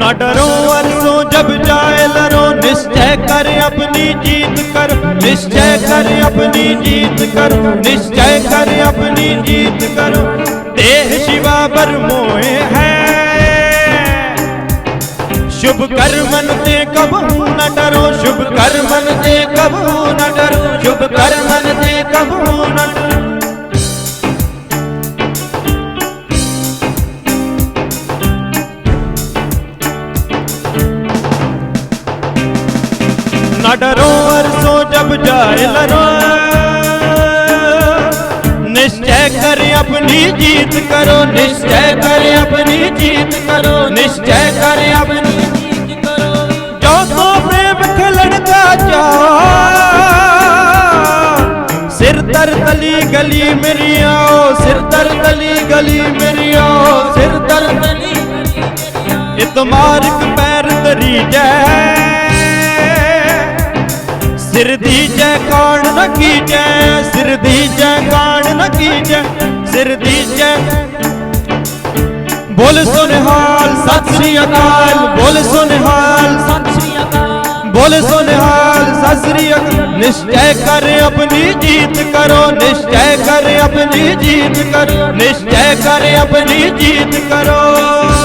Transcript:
न डरो अरसो जब जाए लरो निश्चय कर अपनी जीत कर निश्चय कर अपनी जीत कर निश्चय कर अपनी जीत करो देह शिवा बर मोए है शुभ कर्मन ते कबहू न डरो शुभ कर्मन ते मडरो अरसो जब जाए लरो निश्चय कर अपनी जीत करो निश्चय कर अपनी जीत करो निश्चय कर अपनी जीत करो जो तो प्रेम खिलण का चाह सिर दर तली गली मेरी आओ सिर दर तली गली मेरी आओ सिर दर तली इतमार्क पैर तरी जय ਸਿਰ ਦੀ ਜੈ ਕਾਣ ਨ ਕੀਜੈ, ਸਿਰ ਦੀ ਜੈ ਕਾਣ ਨ ਕੀਜੈ, ਸਿਰ ਦੀ ਜੈ। ਬੋਲ ਸੁਨਹਾਲ, ਸਤਿ ਸ੍ਰੀ ਅਕਾਲ, ਬੋਲ ਸੁਨਹਾਲ। ਸਤਿ ਸ੍ਰੀ ਅਕਾਲ ਬੋਲ ਸੁਨਹਾਲ, ਸਤਿ ਸ੍ਰੀ ਅਕਾਲ। ਨਿਸ਼ਚੈ ਕਰ ਆਪਣੀ ਜੀਤ ਕਰੋ, ਨਿਸ਼ਚੈ ਕਰ ਆਪਣੀ ਜੀਤ ਕਰੋ, ਨਿਸ਼ਚੈ ਕਰ ਆਪਣੀ ਜੀਤ ਕਰੋ।